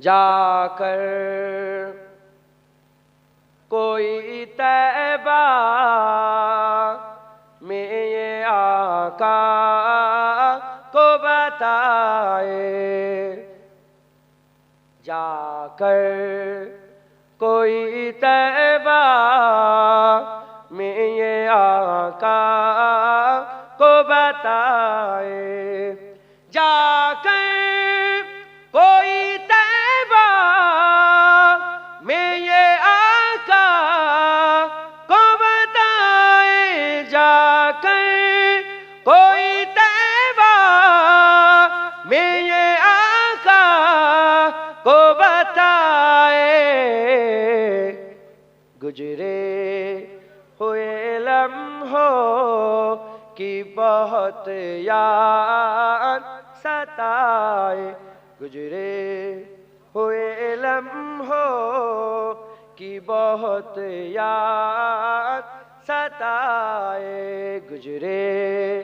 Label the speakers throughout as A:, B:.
A: جا کر کوئی تیبہ میں یہ آقا کو بتائے۔ جا کر کوئی تیبہ میں یہ آقا کو بتائے۔ گجرے ہوئے لمحوں کی بہت یاد، ستائے گجرے ہوئے لمحوں کی بہت یاد، ستائے گجرے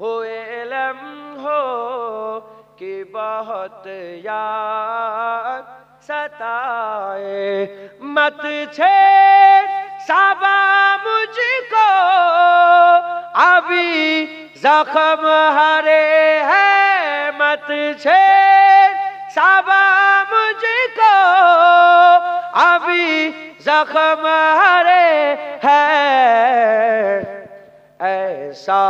A: ہوئے لمحوں کی بہت یاد۔ ستائے مت چھیڑ سابا مجھ کو ابھی زخم ہرے ہے مت چھیڑ سابا مجھ کو ابھی زخم ہرے ہے ایسا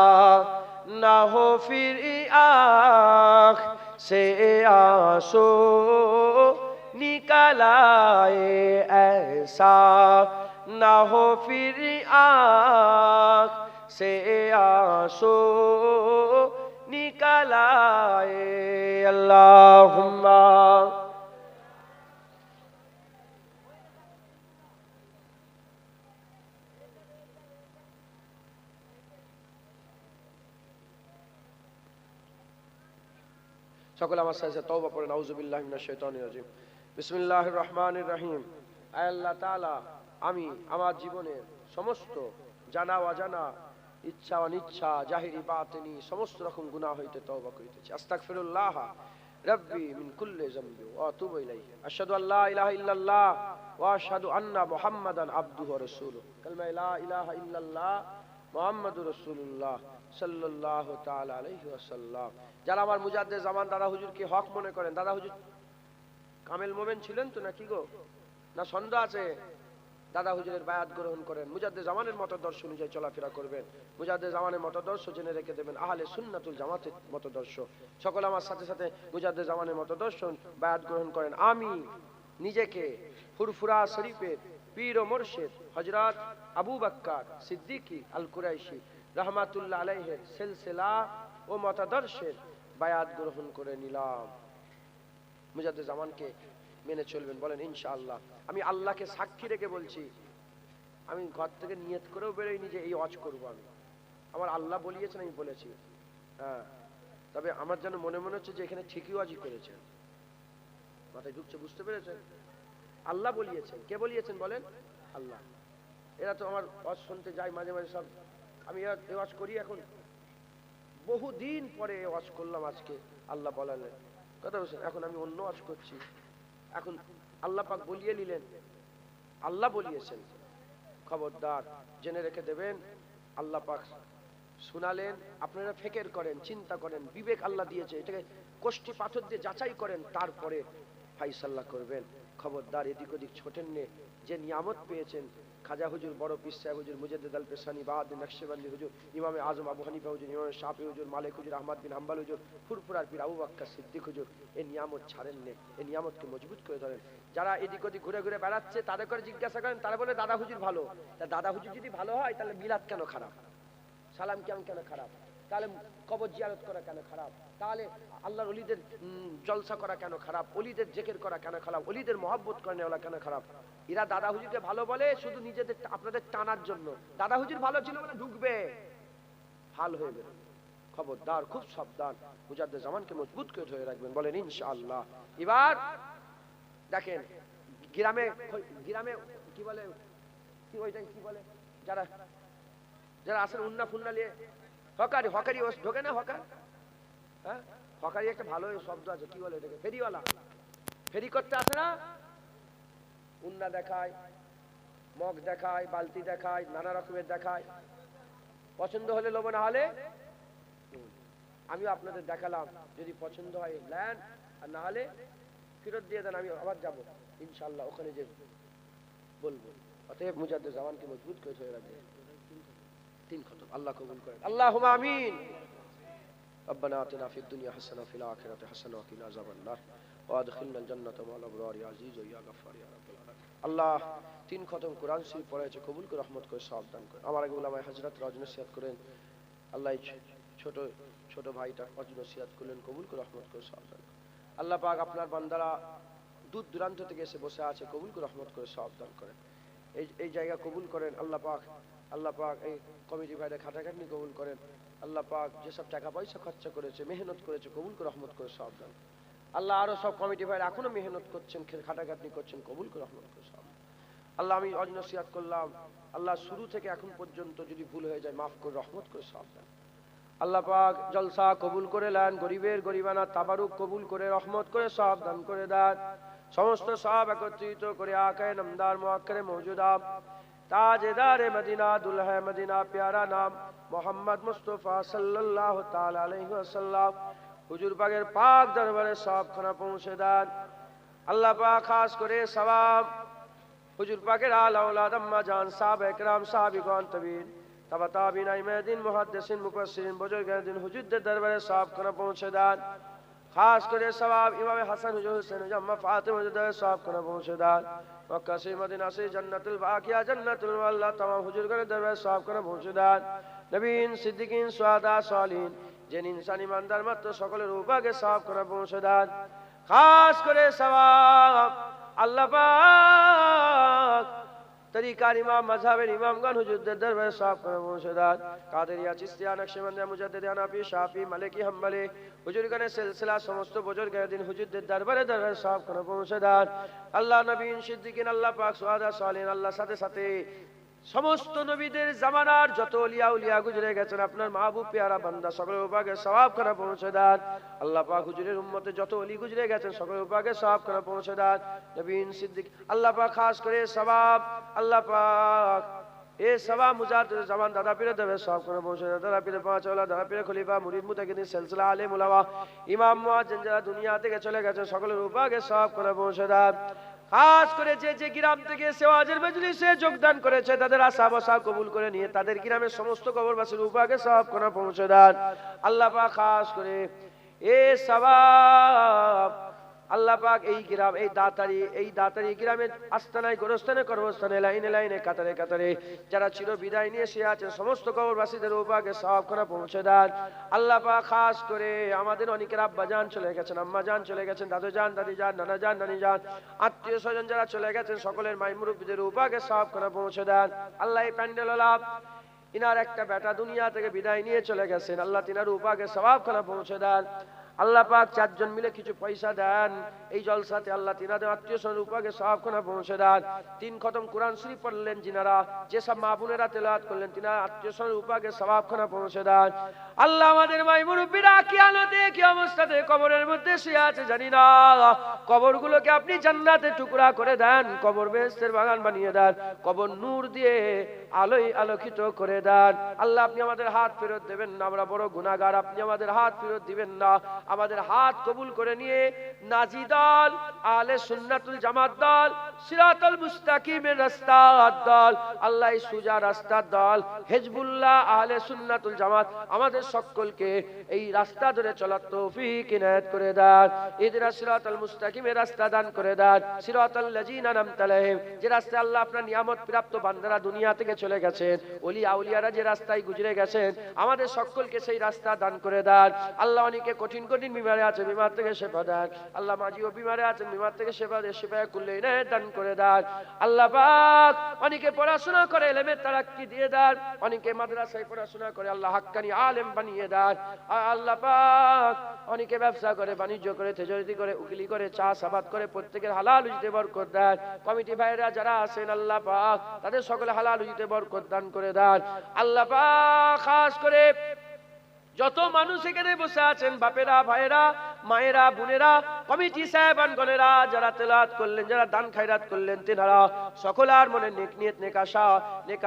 A: نہ ہو پھر آنکھ سے آنسو نکل آئے ایسا نہ ہو پھر آنکھ سے آنسو نکل آئے اللہم সকল আমার توبہ پڑھے نعوذ باللہ من الشیطان الرجیم۔ বিসমিল্লাহির রহমানির রহিম আল্লাহ তাআলা, আমি আমার জীবনের সমস্ত জানা, অজানা, ইচ্ছা, অনিচ্ছা, জাহিরি, বাতিনি, সমস্ত রকম গুনাহ হইতে তওবা করিতেছি। আস্তাগফিরুল্লাহ রব্বি মিন কুল্লি যামবি ওয়া আতুবু ইলাইহি। আশহাদু আল্লা ইলাহা ইল্লাল্লাহ ওয়া আশহাদু আন্না মুহাম্মাদান আবদুহু ওয়া রাসূলুহু। কালমা লা ইলাহা ইল্লাল্লাহ মুহাম্মাদুর রাসূলুল্লাহ সাল্লাল্লাহু তাআলা আলাইহি ওয়াসাল্লাম। যারা আমার মুজাদ্দে জামান, দাদা হুজুরকে হক মনে করেন, দাদা হুজুর কামেল মোমেন ছিলেন তো নাকি গো? না সন্দেহ আছে? দাদা হুজুরের বায়াত গ্রহণ করেন। মুজাদ্দে জামানের মতদর্শ অনুযায়ী চলাফেরা করবেন। মুজাদ্দে জামানের মতদর্শ জেনে রেখে দেবেন। আহলে সুন্নাতুল জামাতের মতদর্শ। সকল আমার সাথে সাথে মুজাদ্দে জামানের মতদর্শ বায়াত গ্রহণ করেন। আমি নিজেকে ফুরফুরা শরীফের পীর ও মুর্শিদ হজরত আবু বাক্কার সিদ্দিকী আল কুরাইশি রহমাতুল্লাহ আলাইহের সিলসিলা ও মতাদর্শের বায়াত গ্রহণ করে নিলাম। মুজাদ্দে জামানকে মেনে চলবেন, বলেন, ইনশাআল্লাহ। আমি আল্লাহকে সাক্ষী রেখে বলছি, আমি ঘর থেকে নিয়ত করেও বেরোইনি যে এই অজ করব আমি। আমার আল্লাহ বলিয়েছেন, আমি বলেছি। হ্যাঁ তবে আমার যেন মনে মনে হচ্ছে যে এখানে ঠিকই অজই করেছেন। মাথায় ঢুকছে, বুঝতে পেরেছেন? আল্লাহ বলিয়েছেন। কে বলিয়েছেন, বলেন? আল্লাহ। এরা তো আমার ওয়াজ শুনতে যায়, মাঝে মাঝে সব, আমি এ ওয়াজ করি এখন। বহুদিন পরে ওয়াজ করলাম আজকে, আল্লাহ বলালেন। কথা বলছেন, এখন আমি অন্য ওয়াজ করছি। এখন আল্লাহ পাক বলিয়ে নিলেন। আল্লাহ বলিয়েছেন। খবরদার, জেনে রেখে দেবেন, আল্লাহ পাক শুনালেন, আপনারা ফেকের করেন, চিন্তা করেন, বিবেক আল্লাহ দিয়েছে, এটাকে কোষ্ঠী পাথর দিয়ে যাচাই করেন, তারপরে ফাইসাল্লাহ করবেন। খবরদার, এদিক ওদিক ছোটেন নে যে নিয়ামত পেয়েছেন খাজা হুজুর, বড় পিস হুজুর, মুজাদ্দিদ আল পেশানি বাদ নকশবন্দি হুজুর, ইমামে আজম আবু হানিফা হুজুর, ইমামে শাফি হুজুর, মালিক হুজুর, আহমদ বিন হাম্বাল হুজুর, ফুরফুরার পীর আবু বাক্কা সিদ্দিক হুজুর এই নিয়ামত ছাড়েন নে এই নিয়ামতকে মজবুত করে ধরেন। যারা এদিক ওদিক ঘুরে ঘুরে বেড়াচ্ছে, তাদের করে জিজ্ঞাসা করেন, তারা বলে, দাদা হুজুর ভালো। তা দাদা হুজুর যদি ভালো হয়, তাহলে মিলাদ কেন খারাপ? সালাম কেমন কেন খারাপ? তাহলে কবর জিয়ারত করা কেন খারাপ? তাহলে আল্লাহর অলিদের জলসা করা কেন খারাপ? অলিদের জেকের করা কেন খারাপ? অলিদের মহব্বত করে নেওয়া কেন খারাপ? এরা দাদা হুজুরকে ভালো বলে, শুধু নিজেদের আপনাদের টানার জন্য। দাদা হুজুর ভালো ছিল বলে ঢুকবে। হাল হয়ে গেল। খবরদার, খুব সাবধান। মুজাদ্দে জামানকে মজবুত করে ধরে রাখবেন। বলেন, ইনশাআল্লাহ। এবার দেখেন, গ্রামে গ্রামে কি বলে, কি ওইটা কি বলে? যারা যারা আসেন উন্না ফুন্না নিয়ে হকারি হকারি ঢোকে না হকার? হ্যাঁ? হকারি একটা ভালো শব্দ আছে, কি বলে এটাকে? ফেরিওয়ালা। ফেরি করতে আসে না। উন্না দেখায়, মগ দেখায়, বালতি দেখায়, নানা রকমের দেখায়। পছন্দ হলে লোভ না হলে। আমিও আপনাদের দেখালাম, যদি পছন্দ হয়, নেন। আর না হলে ফেরত দিয়ে দেন, আমি আবার যাব। ইনশাল্লাহ ওখানে যে বলব। অতএব মুজাদ্দ জামানকে মজবুত করে ধরে রাখবে। তিন খতম আল্লাহ কবুল করেন আল্লাহ আমিন ربنا آتنا في الدنيا حسنة وفي الآخرة حسنة وقنا عذاب النار وادخلنا الجنة مع الأبرار يا عزيز يا غفار يا رب العالمين আল্লাহ তিন খতম কোরআন শরীফ পড়েছে কবুল করে রহমত করে সব দান করে আমার আগে ওলামায় হজরত রাজ নসিহাত করেন আল্লাহ এই ছ- ছোট ছোট ভাইটা অজ নসিহাত করলেন কবুল করে রহমত করে সব দান করে আল্লাহ পাক আপনার বান্দারা দূর দূরান্ত থেকে এসে বসে আছে কবুল করে রহমত করে সব দান করেন এই এই জায়গা কবুল করেন আল্লাহ পাক আল্লাহ পাক এই কমিটি ভাইদের খাটাখাটনি কবুল করেন। আল্লাহ পাক যেসব টাকা পয়সা খরচা করেছে, মেহনত করেছে, কবুল করে, রহমত করে সব দান। আল্লাহ আরও সব কমিটি ভাইরা এখনও মেহনত করছেন খাটাখাটনি করছেন, কবুল করে, রহমত করে সব আল্লাহ আমি অজনসিয়াত করলাম, আল্লাহ শুরু থেকে এখন পর্যন্ত যদি ভুল হয়ে যায়, মাফ করে, রহমত করে সব দেন। আল্লাহ পাক জলসা কবুল করে নেন, গরিবের গরিবানা তাবারুক কবুল করে, রহমত করে সব দান করে দেন। সমস্ত সব একত্রিত করে আকায় নামদার মোয়াক্কারে মৌজুদা তাজেদারে মদিনা দুলহে মদিনা প্যারা নাম মোহাম্মদ মুস্তফা সাল্লাল্লাহু তাআলা আলাইহি ওয়াসাল্লাম হুজুর পাকের পাক দরবারে সব খানা পৌঁছে দেন আল্লাহ পাক খাস করে সওয়াব হুজুর পাকের আল আওলাদ আম্মা জান সাহাব একরাম সাহাবিগণ তবিন তাবা তাবিন আইমাদিন মুহাদ্দিসিন মুফাসসিরিন বুজুর্গান দিন হুজুরদের দরবারে সব খানা পৌঁছে দেন খাস করে সওয়াব ইমাম হাসান হুজুর হোসেন হুজুর আম্মা ফাতিমা সব খানা পৌঁছে দেন মক্কা সে মদিনা সে জান্নাতুল বাকিয়া জান্নাতুল আল্লাহ তামাম হুজুরগণের দরবারে সব খানা পৌঁছে দেন নবীন সিদ্দিকিন সুহাদা সালিন যেন ইনসান ইমানদার মাত্র সকলের উপাগে সব খানা পৌঁছে দেন খাস করে সওয়াব আল্লাহ পাক তরিকার ইমাম মাযহাবের ইমামগণ হুজুরদের দরবারে সব করে পৌঁছে দেন কাদেরিয়া চিশতিয়া নকশবন্দিয়া মুজাদ্দিদ হানাফি শাফি মালিকি হাম্বলি হুজুরগণের সিলসিলা সমস্ত বুজুর্গের দিন হুজুরদের দরবারে দরবারে সব করে পৌঁছে দেন আল্লাহ নবীন সিদ্দিকিন আল্লাহ পাক সুহাদা সালিন আল্লাহর সাথে সাথে সমস্ত নবীদের জামানার যত উলিয়া উলিয়া গুজরে গেছেন, আপনার মাহবুব, পেয়ারা বান্দা, সকলের উপাগে সওয়াব খানা পৌঁছে দেন। আল্লাহ পাক হুজুরের উম্মতে যত অলি গুজরে গেছেন, সকলের উপাগে সওয়াব খানা পৌঁছে দেন। নবীন সিদ্দিক, আল্লাহ পাক খাস করে সওয়াব, আল্লাহ পাক এ সবা মুজাদ জামান দাদা পীরে দেবে সব করে পৌঁছে দাদা পীরে পাঁচ ওলা দাদা পীরে খলিফা, মুরিদ মুতাকিদিন, সিলসিলা আলে মুলাওয়া ইমাম মুয়াজ্জিন যারা দুনিয়া থেকে চলে গেছে সকলের উপাগে সব করে পৌঁছে দেন। খাস করে যে যে গ্রাম থেকে সেওয়াজের মজলিসে যোগদান করেছে, তাদের আশা বসা কবুল করে নিয়ে তাদের গ্রামের সমস্ত কবরবাসীর উপাকে সব কোনা পৌঁছে দেন। আল্লাহ খাস করে এ সবাব আল্লাহ পাক এই গ্রাম, এই দাতারি এই দাতারি গ্রামের আস্তানায়, গোরস্থানে, কর্মস্থানে, লাইনে লাইনে, কাতারে কাতারে যারা চির বিদায় নিয়ে সে আছেন, সমস্ত কবরবাসীদের উপাকে সব কোনা পৌঁছে দেন। আল্লাহ পাক খাস করে আমাদের অনেকের আব্বা যান চলে গেছেন, আম্মা যান চলে গেছেন, দাদু যান, দাদি যান, নানা যান, নানি যান, আত্মীয় স্বজন যারা চলে গেছেন, সকলের মাই মুরব্বীদের উপাকে সব কোনা পৌঁছে দেন। আল্লাহ এই প্যান্ডেল লাভ ইনার একটা বেটা দুনিয়া থেকে বিদায় নিয়ে চলে গেছেন, আল্লাহ তিনার উপাকে সবাব খানা পৌঁছে দেন। আল্লাহ পাক চারজন মিলে কিছু পয়সা দেন। এই জলসাতে আল্লাহ তিনাদের আত্মীয় স্বজন উপাকে সব খানা পৌঁছে দেন। তিন খতম কোরআন শরীফ পড়লেন যিনারা যেসব মা বোনেরা তেলাওয়াত করলেন, তিনার আত্মীয় স্বজন উপাকে সবাব খানা পৌঁছে দেন। আল্লাহ আমাদের মাই মুরব্বীরা কি আলোতে কি অবস্থাতে, কবরের মধ্যে শুয়ে আছে জানি না। কবরগুলোকে আপনি জান্নাতে টুকরা করে দেন, কবর বেহেস্তের বাগান বানিয়ে দেন। কবর নূর দিয়ে আলোয় আলোকিত করে দেন। আল্লাহ, আপনি আমাদের হাত ফেরত দেবেন না। আমরা বড় গুনাহগার, আপনি আমাদের হাত ফেরত দিবেন না। আমাদের হাত কবুল করে নিয়ে নাজি দল, আলে সুন্নাতুল জামাত দল, সিরাতুল মুস্তাকিমের রাস্তার দল, আল্লাহ সুজা রাস্তার দল, হেজবুল্লাহ, আলে সুন্নাতুল জামাত, আমাদের সকলকে এই রাস্তা ধরে চলার তৌফিক ইনায়াত করে দেন। ইদরা সিরাতুল মুস্তাকিমের রাস্তা দান করে দেন। সিরাতুল লাজিনা নামতা আলাইহিম যে রাস্তায় আল্লাহ আপনার নিয়ামত প্রাপ্ত বান্দারা দুনিয়া থেকে চলে গেছেন, ওলি আউলিয়ারা যে রাস্তায় গুজরে গেছেন, আমাদের সকলকে সেই রাস্তা দান করে দেন। আল্লাহ অনেকে কঠিন কঠিন বিমারে আছে, বিমার থেকে সেবা দেন। আল্লাহ মাঝিও বিমারে আছেন, বিমার থেকে সেবা দিয়ে সেবা করলে দান করে দেন। আল্লাহ পাক অনেকে পড়াশোনা করে, এলেমের তারাক্কি দিয়ে দেন। অনেকে মাদ্রাসায় পড়াশোনা করে, আল্লাহ হাক্কানি আলেম বানিয়ে দেন। আল্লাহ পাক অনেকে ব্যবসা করে, বাণিজ্য করে, তেজরিতি করে, উকিলি করে, চাষ আবাদ করে, প্রত্যেকের হালাল উজিতে বরকত দেন। কমিটি ভাইরা যারা আছেন, আল্লাহ পাক তাদের সকলে হালাল উজিতে বরকত দান করে দেন। আল্লাহ খাস করে যত মানুষ এখানে বসে আছেন, বাপেরা, ভাইয়েরা, মায়েরা, বোনেরা কমিটি সাহেবানগণেরা যারা তেলাত করলেন, যারা দান খায়রাত করলেন, তেনারা সকলার মনে নেক নিয়ত, নেক আশা, নেক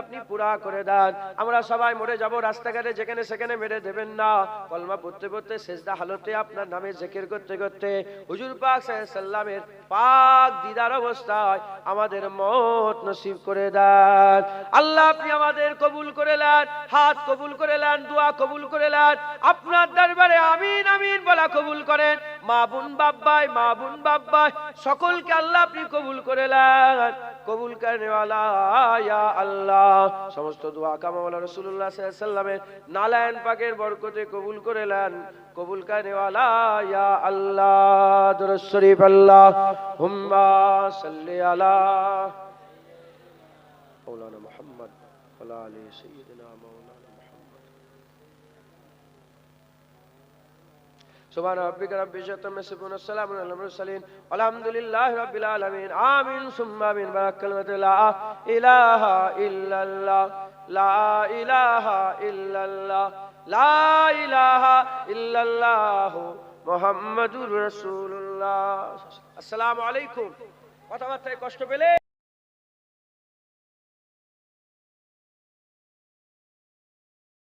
A: আপনি পুরা করে দেন। আমরা সবাই মরে যাব রাস্তাঘাটে, যেখানে সেখানে মেরে দেবেন না। কলমা পড়তে পড়তে সেজদা হালতে আপনার নামে জেকের করতে করতে হুজুর পাক সাল্লামের পাক দিদার অবস্থায় আমাদের মত নসিব করে দেন। আল্লাহ আপনি আমাদের কবুল করে নেন, হাত কবুল করে নেন, দোয়া কবুল করে নেন। আপনার দরবারে আমিন আমিন বলা কবুল করেন। মা বোন, বাব্বাই, মা বোন, বাব্বাই, সকলকে আল্লাহ আপনি কবুল করে কবুল করে আল্লাহ। সমস্ত দোয়া কামাওয়ালা রসুল্লাহ সাল্লামের নালায়ন পাকের বরকতে কবুল করে লেন কবুল করে আল্লাহ। শরীফ, আল্লাহ। হুম্বা সাল্লি আলা মোহাম্মদ আলা আলী সঈদনা মৌলানা سبحان ربك رب العزة عما يصفون السلام على المرسلين والحمد لله رب العالمين آمين ثم آمين بارك كلمة لا إله إلا الله لا إله إلا الله لا إله إلا الله محمد رسول الله السلام عليكم কথাবার্তায় কষ্ট পেলে